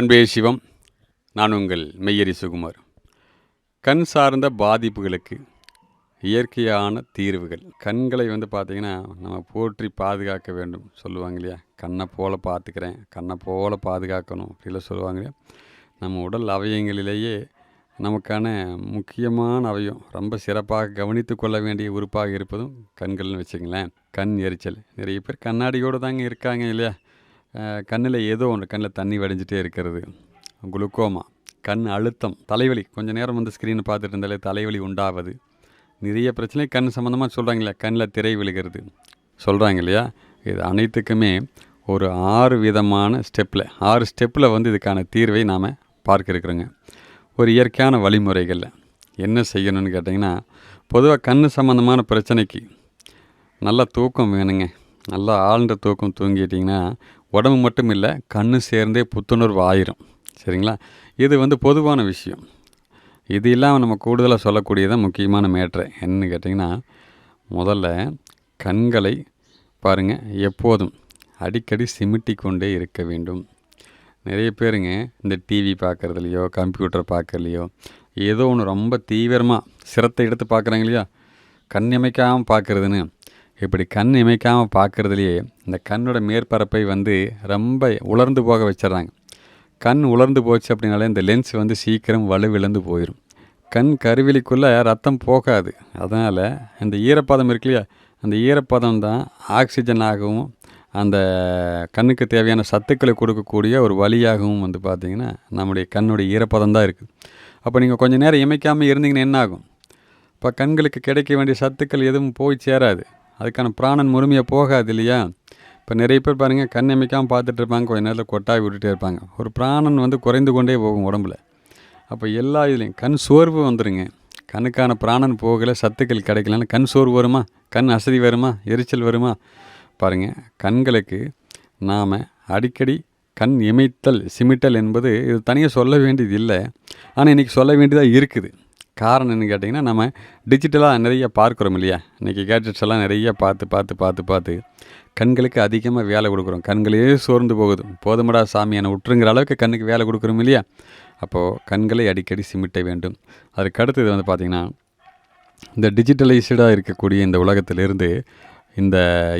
அன்பே சிவம் நான் உங்கள் மெய்யரி சுகுமார். கண் சார்ந்த பாதிப்புகளுக்கு இயற்கையான தீர்வுகள். கண்களை வந்து பார்த்திங்கன்னா நம்ம போற்றி பாதுகாக்க வேண்டும் சொல்லுவாங்க இல்லையா? கண்ணை போல் பார்த்துக்கிறேன் கண்ணை போல் பாதுகாக்கணும் அப்படிலாம் சொல்லுவாங்க இல்லையா? நம்ம உடல் அவயங்களிலேயே நமக்கான முக்கியமான அவயம் ரொம்ப சிறப்பாக கவனித்து கொள்ள வேண்டிய உறுப்பாக இருப்பதும் கண்கள்னு வச்சுங்களேன் கண் எரிச்சல். நிறைய பேர் கண்ணாடியோடு தாங்க இருக்காங்க இல்லையா? கண்ணில் ஏதோ ஒன்று கண்ணில் தண்ணி வடிஞ்சிட்டே இருக்கிறது. குளுக்கோமா. கண் அழுத்தம். தலைவலி. கொஞ்சம் நேரம் வந்து ஸ்க்ரீனை பார்த்துட்டு இருந்தாலே தலைவலி உண்டாவது. நிறைய பிரச்சனை கண் சம்மந்தமாக சொல்கிறாங்க இல்லையா கண்ணில் திரை விழுகிறது. சொல்கிறாங்க இல்லையா? இது அனைத்துக்குமே ஒரு ஆறு விதமான ஸ்டெப்பில் ஆறு ஸ்டெப்பில் வந்து இதுக்கான தீர்வை நாம் பார்க்க இருக்கிறோங்க. ஒரு இயற்கையான வழிமுறைகளில் என்ன செய்யணும்னு கேட்டிங்கன்னா பொதுவாக கண் சம்மந்தமான பிரச்சனைக்கு நல்ல தூக்கம் வேணுங்க. நல்லா ஆழ்ந்த தூக்கம் தூங்கிட்டிங்கன்னா உடம்பு மட்டும் இல்லை கண்ணு சேர்ந்தே புத்துணர்வு ஆயிரும். சரிங்களா? இது வந்து பொதுவான விஷயம். இது இல்லாமல் நம்ம கூடுதலாக சொல்லக்கூடியதான் முக்கியமான மேட்ரு. என்னன்னு கேட்டிங்கன்னா முதல்ல கண்களை பாருங்கள் எப்போதும் அடிக்கடி சிமிட்டி கொண்டே இருக்க வேண்டும். நிறைய பேருங்க இந்த டிவி பார்க்குறதுலையோ கம்ப்யூட்டர் பார்க்கறலையோ ஏதோ ஒன்று ரொம்ப தீவிரமாக சிரத்தை எடுத்து பார்க்குறாங்க இல்லையா? கண் இமைக்காமல் பார்க்குறதுன்னு இப்படி கண் இமைக்காமல் பார்க்குறதுலையே இந்த கண்ணோட மேற்பரப்பை வந்து ரொம்ப உலர்ந்து போக வச்சிடுறாங்க கண் உலர்ந்து போச்சு அப்படின்னாலே இந்த லென்ஸ் வந்து சீக்கிரம் வலுவிழந்து போயிடும் கண் கருவிலிக்குள்ளே ரத்தம் போகாது. அதனால் இந்த ஈரப்பதம் இருக்கு இல்லையா? அந்த ஈரப்பதம் தான் ஆக்சிஜன் ஆகவும் அந்த கண்ணுக்கு தேவையான சத்துக்களை கொடுக்கக்கூடிய ஒரு வழியாகவும் வந்து பார்த்திங்கன்னா நம்முடைய கண்ணுடைய ஈரப்பதம் தான் இருக்குது அப்போ நீங்கள் கொஞ்சம் நேரம் இமைக்காமல் இருந்தீங்கன்னா என்ன ஆகும்? இப்போ கண்களுக்கு கிடைக்க வேண்டிய சத்துக்கள் எதுவும் போய் சேராது. அதுக்கான பிராணன் முழுமையாக போகாது இல்லையா? இப்போ நிறைய பேர் பாருங்கள் கண் அமைக்காமல் பார்த்துட்டு இருப்பாங்க கொஞ்ச நேரத்தில் கொட்டாய் விட்டுட்டே இருப்பாங்க. ஒரு பிராணன் வந்து குறைந்து கொண்டே போகும் உடம்புல. அப்போ எல்லா இதுலேயும் கண் சோர்வு வந்துடுங்க கண்ணுக்கான பிராணன் போகலை சத்துக்கள் கிடைக்கலன்னு கண் சோர்வு வருமா? கண் அசதி வருமா? எரிச்சல் வருமா? பாருங்கள் கண்களுக்கு நாம் அடிக்கடி கண் இமைத்தல் சிமிட்டல் என்பது இது தனியாக சொல்ல வேண்டியது இல்லை. ஆனால் இன்றைக்கி சொல்ல வேண்டியதாக இருக்குது. காரணம் என்ன கேட்டிங்கன்னா நம்ம டிஜிட்டலாக நிறைய பார்க்குறோம் இல்லையா? இன்றைக்கி கேட்ஜெட்ஸ் எல்லாம் நிறைய பார்த்து பார்த்து பார்த்து பார்த்து கண்களுக்கு அதிகமாக வேலை கொடுக்குறோம். கண்களே சோர்ந்து போகுது. போதுமடா சாமியான உற்றுங்கிற விட்டுருங்கிற அளவுக்கு கண்ணுக்கு வேலை கொடுக்குறோம் இல்லையா? அப்போது கண்களை அடிக்கடி சிமிட்ட வேண்டும். அதுக்கு அடுத்தது வந்து பார்த்திங்கன்னா இந்த டிஜிட்டலைஸ்டாக இருக்கக்கூடிய இந்த உலகத்திலிருந்து இந்த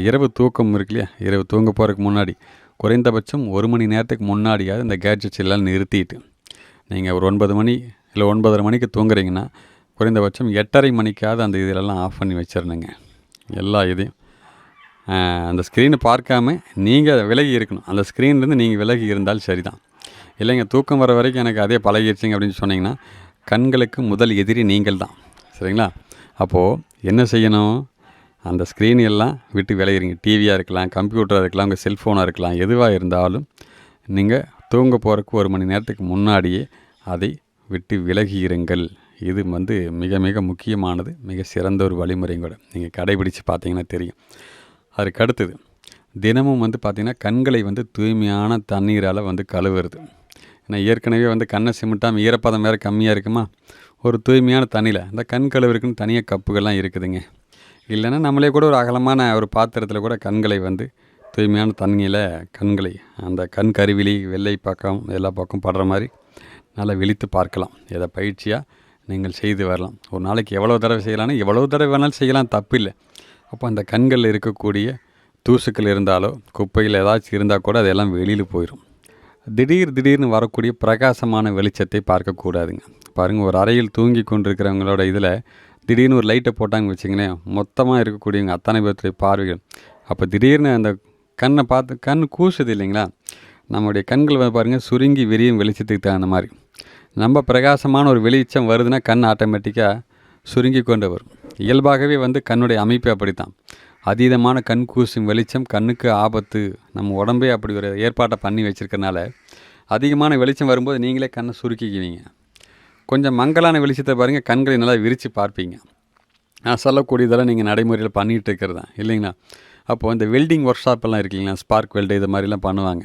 இரவு தூக்கம் இருக்கு இல்லையா? இரவு தூங்க போகிறதுக்கு முன்னாடி குறைந்தபட்சம் ஒரு மணி நேரத்துக்கு முன்னாடியாவது இந்த கேட்ஜெட்ஸ் எல்லாம் நிறுத்திட்டு நீங்கள் ஒரு ஒன்பது மணி இல்லை ஒன்பதரை மணிக்கு தூங்குறீங்கன்னா குறைந்தபட்சம் எட்டரை மணிக்காவது அந்த இதிலெல்லாம் ஆஃப் பண்ணி வச்சிடணுங்க. எல்லா இதையும். அந்த ஸ்க்ரீனை பார்க்காம நீங்கள் விலகி இருக்கணும். அந்த ஸ்க்ரீன்லேருந்து நீங்கள் விலகி இருந்தால் சரி தான் இல்லைங்க தூக்கம் வர வரைக்கும் எனக்கு அதே பழகிடுச்சிங்க அப்படின்னு சொன்னீங்கன்னா கண்களுக்கு முதல் எதிரி நீங்கள் தான். சரிங்களா? அப்போது என்ன செய்யணும்? அந்த ஸ்க்ரீன் எல்லாம் விட்டு விளையிறீங்க டிவியாக இருக்கலாம் கம்ப்யூட்டராக இருக்கலாம் உங்கள் செல்ஃபோனாக இருக்கலாம் எதுவாக இருந்தாலும் நீங்கள் தூங்க போகிறதுக்கு ஒரு மணி நேரத்துக்கு முன்னாடியே அதை விட்டு விலகி இருங்கள். இது வந்து மிக மிக முக்கியமானது மிக சிறந்த ஒரு வழிமுறையும் கூட. நீங்கள் கடைபிடித்து பார்த்தீங்கன்னா தெரியும். அதுக்கு அடுத்தது தினமும் வந்து பார்த்திங்கன்னா கண்களை வந்து தூய்மையான தண்ணீரால் வந்து கழுவுறது. ஏன்னா ஏற்கனவே வந்து கண்ணை சிமிட்டாமல் ஈரப்பதம் வேறு கம்மியாக இருக்குமா? ஒரு தூய்மையான தண்ணியில் இந்த கண் கழுவுறதுக்குன்னு தனியாக கப்புகள்லாம் இருக்குதுங்க. இல்லைன்னா நம்மளே கூட ஒரு அகலமான ஒரு பாத்திரத்தில் கூட கண்களை வந்து தூய்மையான தண்ணியில் கண்களை அந்த கண் கருவிலி வெள்ளை பக்கம் எல்லா பக்கம் படுற மாதிரி நல்லா விழித்து பார்க்கலாம். எதை பயிற்சியாக நீங்கள் செய்து வரலாம். ஒரு நாளைக்கு எவ்வளோ தடவை செய்யலாம்னா எவ்வளோ தடவை வேணாலும் செய்யலாம் தப்பில்லை. அப்போ அந்த கண்களில் இருக்கக்கூடிய தூசுக்கள் இருந்தாலோ குப்பையில் ஏதாச்சும் இருந்தால் கூட அதெல்லாம் வெளியில் போயிடும். திடீர் திடீர்னு வரக்கூடிய பிரகாசமான வெளிச்சத்தை பார்க்கக்கூடாதுங்க. பாருங்கள் ஒரு அறையில் தூங்கி கொண்டிருக்கிறவங்களோட இதில் திடீர்னு ஒரு லைட்டை போட்டாங்க வச்சிங்களேன் மொத்தமாக இருக்கக்கூடியவங்க அத்தனை பேர்த்துடைய பார்வைகள். அப்போ திடீர்னு அந்த கண்ணை பார்த்து கண் கூசுது இல்லைங்களா? நம்முடைய கண்கள் வந்து பாருங்கள் சுருங்கி விரியும் வெளிச்சத்துக்கு தகுந்த மாதிரி. நம்ம பிரகாசமான ஒரு வெளிச்சம் வருதுன்னா கண் ஆட்டோமேட்டிக்காக சுருங்கி கொண்டு வரும். இயல்பாகவே வந்து கண்ணுடைய அமைப்பு அப்படித்தான். அதீதமான கண் கூசும் வெளிச்சம் கண்ணுக்கு ஆபத்து நம்ம உடம்பே அப்படி ஒரு ஏற்பாட்டை பண்ணி வச்சுருக்கனால அதிகமான வெளிச்சம் வரும்போது நீங்களே கண்ணை சுருக்கிக்குவீங்க. கொஞ்சம் மங்கலான வெளிச்சத்தை பாருங்கள் கண்களை நல்லா விரித்து பார்ப்பீங்க. நான் சொல்லக்கூடியதெல்லாம் நீங்கள் நடைமுறையில் பண்ணிகிட்டு இருக்கிறது தான் இல்லைங்களா? அப்போது இந்த வெல்டிங் ஒர்க் ஷாப்பெல்லாம் இருக்கீங்களா ஸ்பார்க் வெல்டு இது மாதிரிலாம் பண்ணுவாங்க.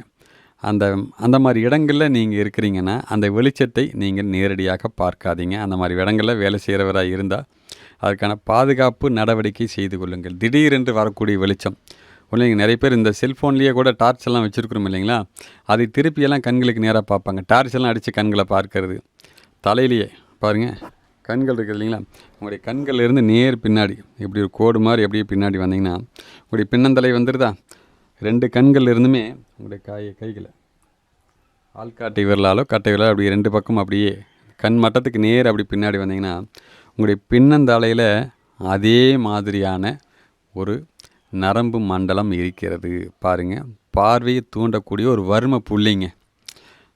அந்த அந்த மாதிரி இடங்களில் நீங்கள் இருக்கிறீங்கன்னா அந்த வெளிச்சத்தை நீங்கள் நேரடியாக பார்க்காதீங்க. அந்த மாதிரி இடங்களில் வேலை செய்கிறவராக இருந்தால் அதற்கான பாதுகாப்பு நடவடிக்கை செய்து கொள்ளுங்கள். திடீரென்று வரக்கூடிய வெளிச்சம். இல்லைங்க நிறைய பேர் இந்த செல்ஃபோன்லேயே கூட டார்ச் எல்லாம் வச்சுருக்குறோம் இல்லைங்களா? அதை திருப்பியெல்லாம் கண்களுக்கு நேராக பார்ப்பாங்க. டார்ச் எல்லாம் அடித்து கண்களை பார்க்கறது. தலையிலேயே பாருங்கள் கண்கள் இருக்குது இல்லைங்களா? உங்களுடைய கண்கள்ல இருந்து நேர் பின்னாடி இப்படி ஒரு கோடு மாதிரி அப்படியே பின்னாடி வந்தீங்கன்னா உங்களுடைய பின்னந்தலை வந்துடுதா ரெண்டு கண்கள் இருந்துமே உங்களுடைய காய கைகளை. ஆள்காட்டை விரலாலோ கட்டை விரலாலோ அப்படி ரெண்டு பக்கம் அப்படியே கண் மட்டத்துக்கு நேர் அப்படி பின்னாடி வந்தீங்கன்னா உங்களுடைய பின்னந்தாலையில் அதே மாதிரியான ஒரு நரம்பு மண்டலம் இருக்கிறது. பாருங்கள் பார்வையை தூண்டக்கூடிய ஒரு வர்ம புள்ளிங்க.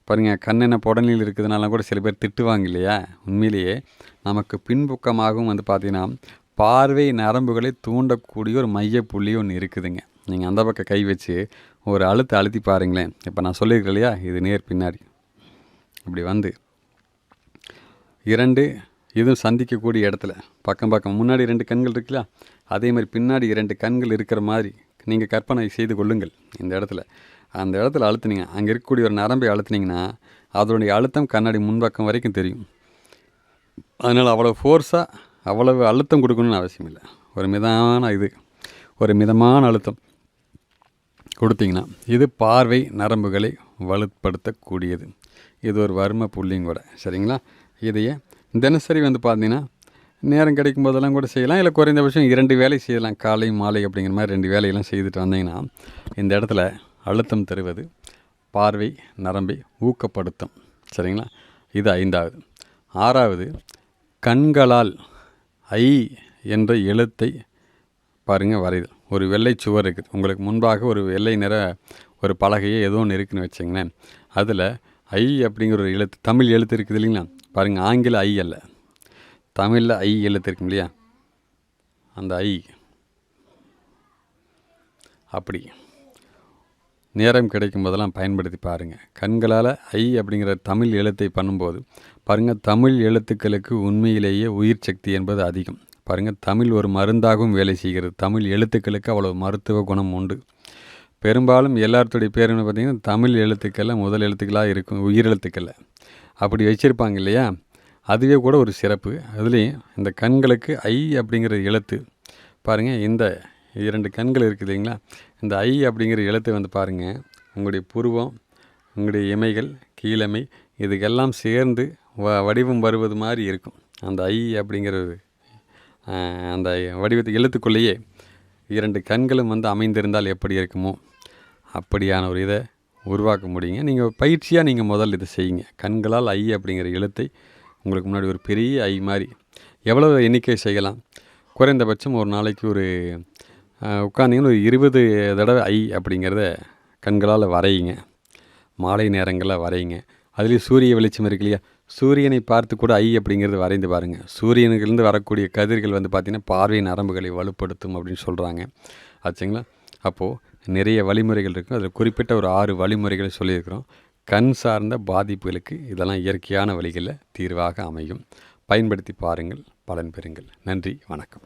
பாருங்கள் கண் என்ன புடனில் இருக்கிறதுனால கூட சில பேர் திட்டுவாங்க இல்லையா? உண்மையிலேயே நமக்கு பின்புக்கமாகவும் வந்து பார்த்திங்கன்னா பார்வை நரம்புகளை தூண்டக்கூடிய ஒரு மைய புள்ளி ஒன்று இருக்குதுங்க. நீங்கள் அந்த பக்கம் கை வச்சு ஒரு அழுத்த அழுத்தி பாருங்களேன். இப்போ நான் சொல்லியிருக்கேன் இல்லையா? இது நேர் பின்னாடி. இப்படி வந்து. இரண்டு இதுவும் சந்திக்கக்கூடிய இடத்துல. பக்கம் பக்கம். முன்னாடி ரெண்டு கண்கள் இருக்குல்ல அதே மாதிரி பின்னாடி இரண்டு கண்கள் இருக்கிற மாதிரி நீங்கள் கற்பனை செய்து கொள்ளுங்கள் இந்த இடத்துல. அந்த இடத்துல அழுத்துனீங்க. அங்கே இருக்கக்கூடிய ஒரு நரம்பை அழுத்துனீங்கன்னா அதனுடைய அழுத்தம் கண்ணாடி முன்பக்கம் வரைக்கும் தெரியும். அதனால் அவ்வளோ ஃபோர்ஸாக அவ்வளவு அழுத்தம் கொடுக்கணும்னு அவசியம் இல்லை. ஒரு மிதமான இது. ஒரு மிதமான அழுத்தம். கொடுத்தீங்கன்னா இது பார்வை நரம்புகளை வலுப்படுத்தக்கூடியது. இது ஒரு வர்ம புள்ளியும் கூட. சரிங்களா? இதையே தினசரி வந்து பார்த்தீங்கன்னா நேரம் கிடைக்கும் போதெல்லாம் கூட செய்யலாம். இல்லை குறைந்தபட்சம் இரண்டு வேலை செய்யலாம். காலை மாலை அப்படிங்கிற மாதிரி ரெண்டு வேலையெல்லாம் செய்துட்டு வந்தீங்கன்னா இந்த இடத்துல அழுத்தம் தருவது பார்வை நரம்பை ஊக்கப்படுத்தும். சரிங்களா? இது ஐந்தாவது. ஆறாவது கண்களால் ஐ என்ற எழுத்தை பாருங்கள் வரைதல். ஒரு வெள்ளை சுவர் இருக்குது. உங்களுக்கு முன்பாக ஒரு வெள்ளை நிற ஒரு பலகையே ஏதோ ஒன்று இருக்குன்னு வச்சிங்களேன் அதில் ஐ அப்படிங்கிற ஒரு எழுத்து தமிழ் எழுத்து இருக்குது இல்லைங்களா? பாருங்கள் ஆங்கில ஐ அல்ல. தமிழில் ஐ எழுத்து இருக்கும் இல்லையா? அந்த ஐ. அப்படி. நேரம் கிடைக்கும் போதெல்லாம் பயன்படுத்தி பாருங்கள் கண்களால் ஐ அப்படிங்கிற தமிழ் எழுத்தை பண்ணும்போது பாருங்கள் தமிழ் எழுத்துக்களுக்கு உண்மையிலேயே உயிர் சக்தி என்பது அதிகம். பாருங்கள் தமிழ் ஒரு மருந்தாகவும் வேலை செய்கிறது. தமிழ் எழுத்துக்களுக்கு அவ்வளோ மருத்துவ குணம் உண்டு. பெரும்பாலும் எல்லாத்துடைய பேருன்னு பார்த்திங்கன்னா தமிழ் எழுத்துக்களில் முதல் எழுத்துக்களாக இருக்கும் உயிர் எழுத்துக்களில் அப்படி வச்சுருப்பாங்க இல்லையா? அதுவே கூட ஒரு சிறப்பு. அதுலேயும் இந்த கண்களுக்கு ஐ அப்படிங்கிற எழுத்து பாருங்கள் இந்த இரண்டு கண்கள் இருக்குது இல்லைங்களா? இந்த ஐ அப்படிங்கிற எழுத்து வந்து பாருங்கள் உங்களுடைய புருவம் உங்களுடைய இமைகள் கீழமை இதுக்கெல்லாம் சேர்ந்து வ வடிவம் வருவது மாதிரி இருக்கும். அந்த ஐ அப்படிங்கிறது அந்த வடிவத்தை எழுத்துக்குள்ளேயே இரண்டு கண்களும் வந்து அமைந்திருந்தால் எப்படி இருக்குமோ அப்படியான ஒரு இதை உருவாக்க முடியுங்க. நீங்கள் பயிற்சியாக நீங்கள் முதல்ல இதை செய்யுங்க. கண்களால் ஐ அப்படிங்கிற எழுத்தை உங்களுக்கு முன்னாடி ஒரு பெரிய ஐ மாதிரி எவ்வளோ எண்ணிக்கை செய்யலாம்? குறைந்தபட்சம் ஒரு நாளைக்கு ஒரு உட்காந்திங்கன்னா ஒரு இருபது தடவை ஐ அப்படிங்கிறத கண்களால் வரையுங்க. மாலை நேரங்களில் வரையுங்க. அதுலேயும் சூரிய வெளிச்சம் இருக்கு இல்லையா? சூரியனை பார்த்து கூட ஐ அப்படிங்கிறது வரைந்து பாருங்கள் சூரியனுக்கிலேருந்து வரக்கூடிய கதிர்கள் வந்து பார்த்திங்கன்னா பார்வை நரம்புகளை வலுப்படுத்தும் அப்படின்னு சொல்கிறாங்க ஆச்சுங்களா அப்போது நிறைய வழிமுறைகள் இருக்கும் அதில் குறிப்பிட்ட ஒரு ஆறு வழிமுறைகளை சொல்லியிருக்கிறோம். கண் சார்ந்த பாதிப்புகளுக்கு இதெல்லாம் இயற்கையான வழிகளில் தீர்வாக அமையும். பயன்படுத்தி பாருங்கள் பலன் பெறுங்கள். நன்றி வணக்கம்.